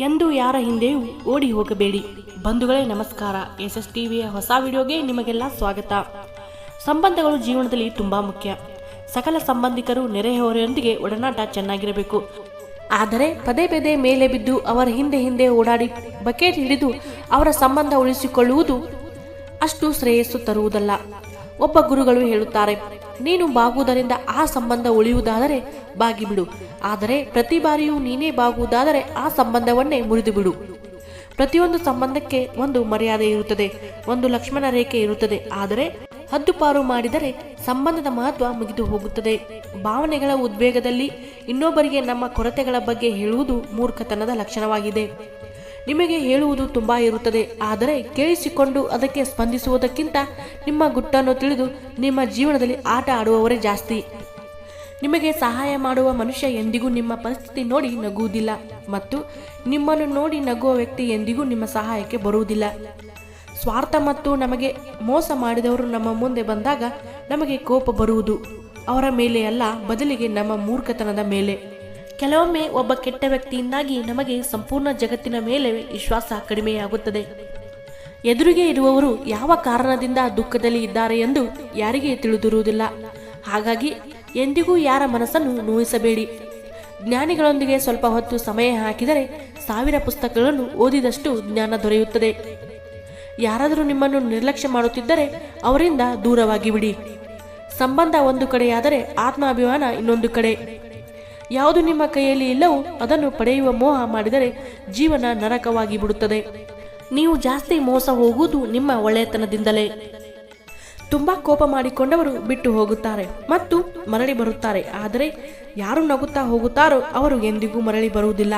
ಎಂದು ಯಾರ ಹಿಂದೆಯೂ ಓಡಿ ಹೋಗಬೇಡಿ. ಬಂಧುಗಳೇ, ನಮಸ್ಕಾರ. ಎಸ್ ಎಸ್ ಟಿವಿಯ ಹೊಸ ವಿಡಿಯೋಗೆ ನಿಮಗೆಲ್ಲ ಸ್ವಾಗತ. ಸಂಬಂಧಗಳು ಜೀವನದಲ್ಲಿ ತುಂಬಾ ಮುಖ್ಯ. ಸಕಲ ಸಂಬಂಧಿಕರು ನೆರೆಹೊರೆಯೊಂದಿಗೆ ಒಡನಾಟ ಚೆನ್ನಾಗಿರಬೇಕು. ಆದರೆ ಪದೇ ಪದೇ ಮೇಲೆ ಬಿದ್ದು ಅವರ ಹಿಂದೆ ಹಿಂದೆ ಓಡಾಡಿ ಬಕೆಟ್ ಹಿಡಿದು ಅವರ ಸಂಬಂಧ ಉಳಿಸಿಕೊಳ್ಳುವುದು ಅಷ್ಟು ಶ್ರೇಯಸ್ಸು ತರುವುದಲ್ಲ. ಒಬ್ಬ ಗುರುಗಳು ಹೇಳುತ್ತಾರೆ, ನೀನು ಬಾಗುವುದರಿಂದ ಆ ಸಂಬಂಧ ಉಳಿಯುವುದಾದರೆ ಬಾಗಿಬಿಡು. ಆದರೆ ಪ್ರತಿ ಬಾರಿಯೂ ನೀನೇ ಬಾಗುವುದಾದರೆ ಆ ಸಂಬಂಧವನ್ನೇ ಮುರಿದು ಬಿಡು ಪ್ರತಿಯೊಂದು ಸಂಬಂಧಕ್ಕೆ ಒಂದು ಮರ್ಯಾದೆ ಇರುತ್ತದೆ, ಒಂದು ಲಕ್ಷ್ಮಣ ರೇಖೆ ಇರುತ್ತದೆ. ಆದರೆ ಹದ್ದುಪಾರು ಮಾಡಿದರೆ ಸಂಬಂಧದ ಮಹತ್ವ ಮುಗಿದು ಹೋಗುತ್ತದೆ. ಭಾವನೆಗಳ ಉದ್ವೇಗದಲ್ಲಿ ಇನ್ನೊಬ್ಬರಿಗೆ ನಮ್ಮ ಕೊರತೆಗಳ ಬಗ್ಗೆ ಹೇಳುವುದು ಮೂರ್ಖತನದ ಲಕ್ಷಣವಾಗಿದೆ. ನಿಮಗೆ ಹೇಳುವುದು ತುಂಬಾ ಇರುತ್ತದೆ. ಆದರೆ ಕೇಳಿಸಿಕೊಂಡು ಅದಕ್ಕೆ ಸ್ಪಂದಿಸುವುದಕ್ಕಿಂತ ನಿಮ್ಮ ಗುಟ್ಟನ್ನು ತಿಳಿದು ನಿಮ್ಮ ಜೀವನದಲ್ಲಿ ಆಟ ಆಡುವವರೇ ಜಾಸ್ತಿ. ನಿಮಗೆ ಸಹಾಯ ಮಾಡುವ ಮನುಷ್ಯ ಎಂದಿಗೂ ನಿಮ್ಮ ಪರಿಸ್ಥಿತಿ ನೋಡಿ ನಗುವುದಿಲ್ಲ ಮತ್ತು ನಿಮ್ಮನ್ನು ನೋಡಿ ನಗುವ ವ್ಯಕ್ತಿ ಎಂದಿಗೂ ನಿಮ್ಮ ಸಹಾಯಕ್ಕೆ ಬರುವುದಿಲ್ಲ. ಸ್ವಾರ್ಥ ಮತ್ತು ನಮಗೆ ಮೋಸ ಮಾಡಿದವರು ನಮ್ಮ ಮುಂದೆ ಬಂದಾಗ ನಮಗೆ ಕೋಪ ಬರುವುದು. ಅವರ ಮೇಲೆ ಅಲ್ಲ, ಬದಲಿಗೆ ನಮ್ಮ ಮೂರ್ಖತನದ ಮೇಲೆ. ಕೆಲವೊಮ್ಮೆ ಒಬ್ಬ ಕೆಟ್ಟ ವ್ಯಕ್ತಿಯಿಂದಾಗಿ ನಮಗೆ ಸಂಪೂರ್ಣ ಜಗತ್ತಿನ ಮೇಲೆ ವಿಶ್ವಾಸ ಕಡಿಮೆಯಾಗುತ್ತದೆ. ಎದುರಿಗೆ ಇರುವವರು ಯಾವ ಕಾರಣದಿಂದ ದುಃಖದಲ್ಲಿ ಇದ್ದಾರೆ ಎಂದು ಯಾರಿಗೆ ತಿಳಿದಿರುವುದಿಲ್ಲ. ಹಾಗಾಗಿ ಎಂದಿಗೂ ಯಾರ ಮನಸ್ಸನ್ನು ನೋಯಿಸಬೇಡಿ. ಜ್ಞಾನಿಗಳೊಂದಿಗೆ ಸ್ವಲ್ಪ ಹೊತ್ತು ಸಮಯ ಹಾಕಿದರೆ ಸಾವಿರ ಪುಸ್ತಕಗಳನ್ನು ಓದಿದಷ್ಟು ಜ್ಞಾನ ದೊರೆಯುತ್ತದೆ. ಯಾರಾದರೂ ನಿಮ್ಮನ್ನು ನಿರ್ಲಕ್ಷ್ಯ ಮಾಡುತ್ತಿದ್ದರೆ ಅವರಿಂದ ದೂರವಾಗಿ ಬಿಡಿ ಸಂಬಂಧ ಒಂದು ಕಡೆಯಾದರೆ ಆತ್ಮಾಭಿಮಾನ ಇನ್ನೊಂದು ಕಡೆ. ಯಾವುದು ನಿಮ್ಮ ಕೈಯಲ್ಲಿ ಇಲ್ಲವೋ ಅದನ್ನು ಪಡೆಯುವ ಮೋಹ ಮಾಡಿದರೆ ಜೀವನ ನರಕವಾಗಿ ಬಿಡುತ್ತದೆ. ನೀವು ಜಾಸ್ತಿ ಮೋಸ ಹೋಗುವುದು ನಿಮ್ಮ ಒಳ್ಳೆಯತನದಿಂದಲೇ ತುಂಬಾ ಕೋಪ ಮಾಡಿಕೊಂಡವರು ಬಿಟ್ಟು ಹೋಗುತ್ತಾರೆ ಮತ್ತು ಮರಳಿ ಬರುತ್ತಾರೆ. ಆದರೆ ಯಾರು ನಗುತ್ತಾ ಹೋಗುತ್ತಾರೋ ಅವರು ಎಂದಿಗೂ ಮರಳಿ ಬರುವುದಿಲ್ಲ.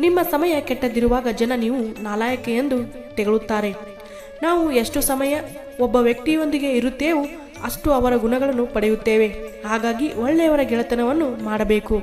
ನಿಮ್ಮ ಸಮಯ ಕೆಟ್ಟದಿರುವಾಗ ಜನ ನೀವು ನಾಲಾಯಕ ಎಂದು ತೆಗಳುತ್ತಾರೆ. ನಾವು ಎಷ್ಟು ಸಮಯ ಒಬ್ಬ ವ್ಯಕ್ತಿಯೊಂದಿಗೆ ಇರುತ್ತೇವೋ ಅಷ್ಟು ಅವರ ಗುಣಗಳನ್ನು ಪಡೆಯುತ್ತೇವೆ. ಹಾಗಾಗಿ ಒಳ್ಳೆಯವರ ಗೆಳೆತನವನ್ನು ಮಾಡಬೇಕು.